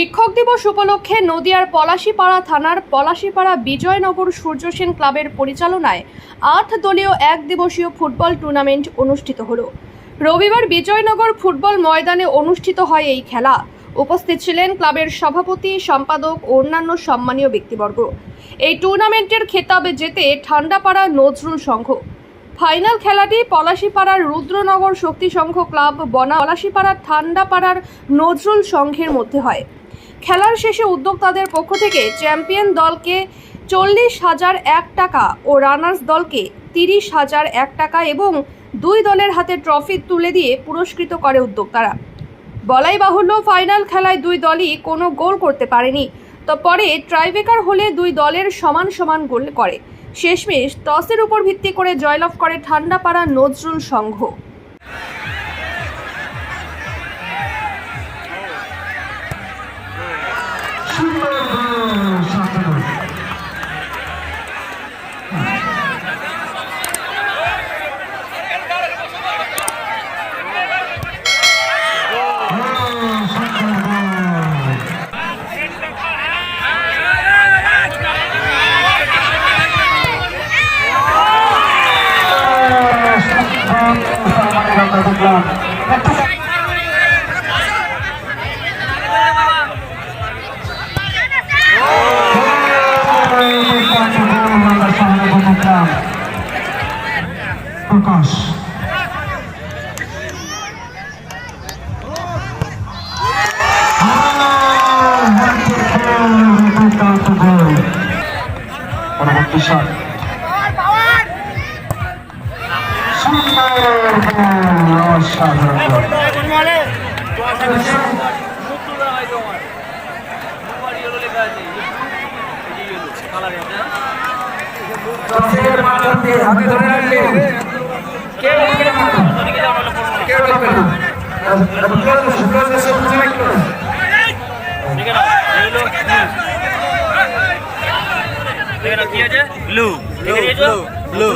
শিক্ষক দিবস উপলক্ষে নদিয়ার পলাশীপাড়া থানার পলাশীপাড়া বিজয়নগর সূর্যসেন ক্লাবের পরিচালনায় আট দলীয় এক দিবসীয় ফুটবল টুর্নামেন্ট অনুষ্ঠিত হল। রবিবার বিজয়নগর ফুটবল ময়দানে অনুষ্ঠিত হয় এই খেলা। উপস্থিত ছিলেন ক্লাবের সভাপতি, সম্পাদক ও অন্যান্য সম্মানীয় ব্যক্তিবর্গ। এই টুর্নামেন্টের খেতাবে যেতে ঠান্ডাপাড়া নজরুল সংঘ। ফাইনাল খেলাটি পলাশীপাড়ার রুদ্রনগর শক্তি সংঘ ক্লাব বনা পলাশীপাড়ার ঠান্ডাপাড়ার নজরুল সংঘের মধ্যে হয়। খেলার শেষে উদ্যোক্তাদের পক্ষ থেকে চ্যাম্পিয়ন দলকে চল্লিশ হাজার এক টাকা ও রানার্স দলকে তিরিশ হাজার এক টাকা এবং দুই দলের হাতে ট্রফি তুলে দিয়ে পুরস্কৃত করে উদ্যোক্তারা। বলাই বাহুল্য, ফাইনাল খেলায় দুই দলই কোনো গোল করতে পারেনি, তো পরে ট্রাইবেকার হলে দুই দলের সমান সমান গোল করে। শেষমেশ টসের উপর ভিত্তি করে জয়লাভ করে ঠান্ডাপাড়া নজরুল সংঘ। দিয়ে হাতে ধরে রাখলে কেউ। কেউ যাবে না। ব্লু। ব্লু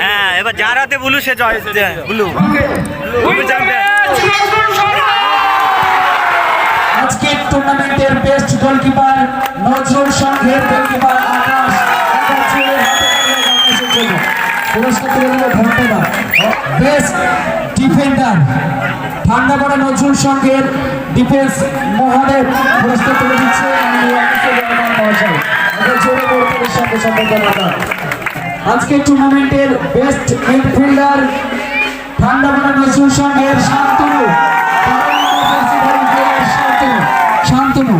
হ্যাঁ। এবার যার হাতে ব্লু সে জয় ব্লু। টুর্নামেন্টের বেস্ট গোলকিপার নজরুল সংঘের গোলকিপার আকাশ আকাশের হাতে তুলে দেওয়া আকাশের জন্য। পুরস্কার তুলে দিল ধন্যবাদ বেস্ট ডিফেন্ডার ঠান্ডাপাড়া নজরুল সংঘের ডিফেন্স মহাদেব পুরস্কার তুলে দিচ্ছে। সঙ্গে সঙ্গে আজকের টুর্নামেন্টের বেস্ট মিডফিল্ডার ঠান্ডাপাড়া নজরুল শান্তনু। শান্তনু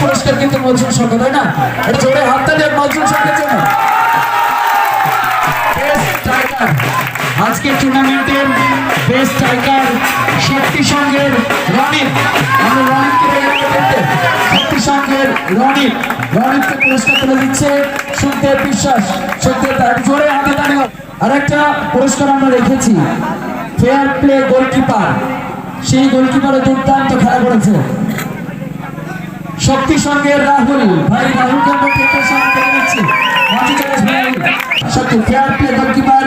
পুরস্কার তুলে কিন্তু নজরুল সংঘ তাই না? এটা জোরে হাততালি আর নজরুল সংঘের জন্য। আজকের টুর্নামেন্টের বেস্ট স্ট্রাইকার শক্তি সংঘের রনিত আমরা রনিতকে শক্তি সংঘের রনিত রনিতকে পুরস্কার তুলে দিচ্ছে সুখদেব বিশ্বাস সুখদেব জোরে হাতে দাঁড়িয়ে আরেকটা পুরস্কার আমরা রেখেছি। ফেয়ার প্লে গোলকিপার সেই গোলকিপারে দুর্দান্ত খেলা করেছে। শক্তি সঙ্গের রাহুল। ভাই, রাহুল সত্যি fair play goalkeeper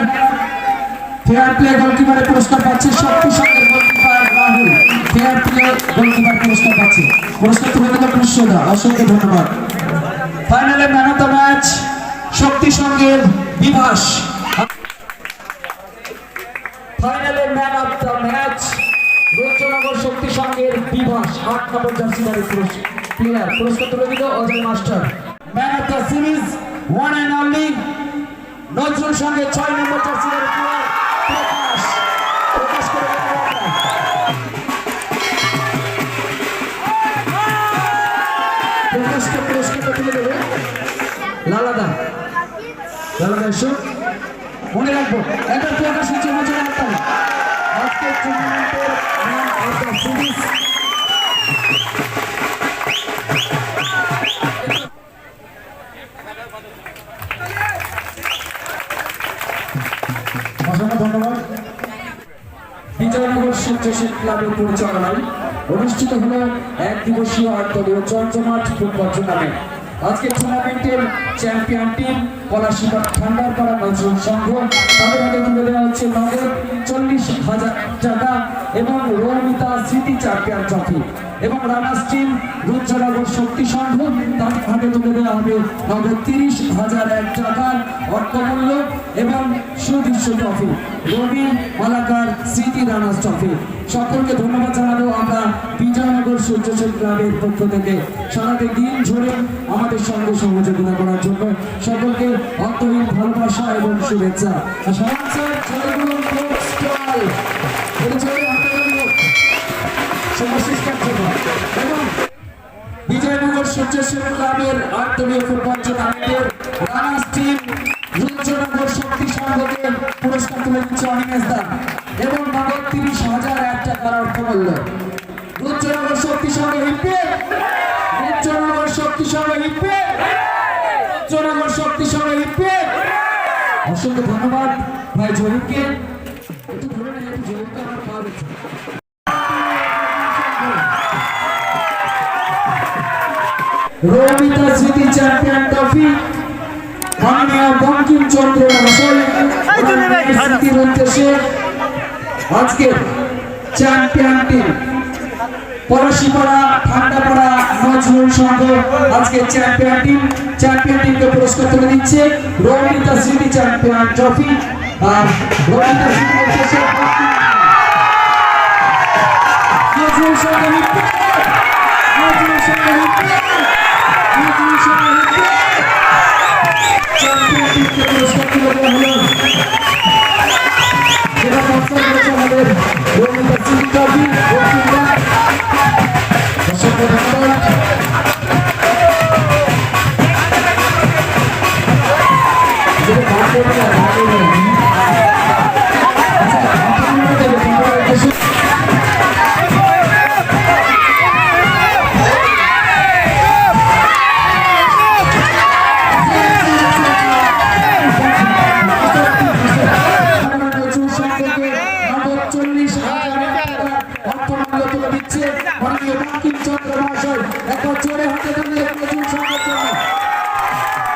fair play গোলকিপারের পুরস্কার পাচ্ছে শক্তি সঙ্গের goalkeeper Rahul fair play goalkeeper পুরস্কার পাচ্ছে। পুরস্কার তুলে দিল কৃষ্ণদা অসংখ্য ধন্যবাদ। ফাইনালে man of the match Shakti সঙ্গের বিভাস। ফাইনালে man of the match Shakti সংঘের বিভাস। আট নম্বর জার্সিদারি প্লেয়ার পুরস্কার। তুলে দিল Ajay master. Man of the series one and only Nazrul সঙ্গে ছয় নম্বর প্লেয়ার লালাদা লালাদা এসো মনে রাখব একটা প্রকাশ হচ্ছে নজরুল হাততালি আজকের টুর্নামেন্টের man of the series Bijoynagar Suryashil ক্লাবের পরিচালনায় অনুষ্ঠিত হলো এক দিবসীয় আট দলীয় চঞ্চমাঠ ফুটবল টুর্নামেন্ট আজকে টুর্নামেন্টের চ্যাম্পিয়ন টিম পলাশিকা ঠান্ডারপাড়া নজরুল সংঘ। তাদের হাতে তুলে দেওয়া হচ্ছে নগদ চল্লিশ হাজার টাকা এবং রৌমিতা স্মৃতি চ্যাম্পিয়ন ট্রফি। এবং রানার্স টিম রুদ্রনগর শক্তি সংঘ, তাদের হাতে তুলে দেওয়া হবে নগদ তিরিশ হাজার এক টাকার অর্থমূল্য এবং সুদৃশ্য ট্রফি রবি মালাকার স্মৃতি রানার্স ট্রফি সকলকে ধন্যবাদ জানাব আমরা বিজয়নগর সূর্যসেন ক্লাবের পক্ষ থেকে। সারাতে দিন ধরে আমাদের সঙ্গে সহযোগিতা করার জন্য সকলকে অন্তহীন ভালোবাসা এবং শুভেচ্ছা। আর সমাজ স্যার, জয়গুরু কোচ স্টল। এটা জোরে পুরস্কার অনিমেষ দান এবং নগদ তিরিশ হাজার এক টাকার অর্থমূল্য রুদ্রনগর শক্তি সংঘ হিপে রুদ্রনগর শক্তি সংঘ হিপে রুদ্রনগর শক্তি সংঘ হিপে অসংখ্য ধন্যবাদ ভাই জহিরকে। একটু ধরে না একটু জহিরকে আমার পাওয়া গেছে। রৌমিতা স্মৃতি চ্যাম্পিয়ন ট্রফি। মাননীয় বঙ্কিমচন্দ্র মহাশয় স্মৃতির উদ্দেশ্যে আজকে চ্যাম্পিয়ন টিম পলাশিপাড়া ঠান্ডাপাড়া নজরুল সংঘ আজকে চ্যাম্পিয়ন টিম চ্যাম্পিয়ন টিমকে পুরস্কার তুলে দিচ্ছে রৌমিতা স্মৃতি চ্যাম্পিয়ন ট্রফি আর রৌমিতা স্মৃতির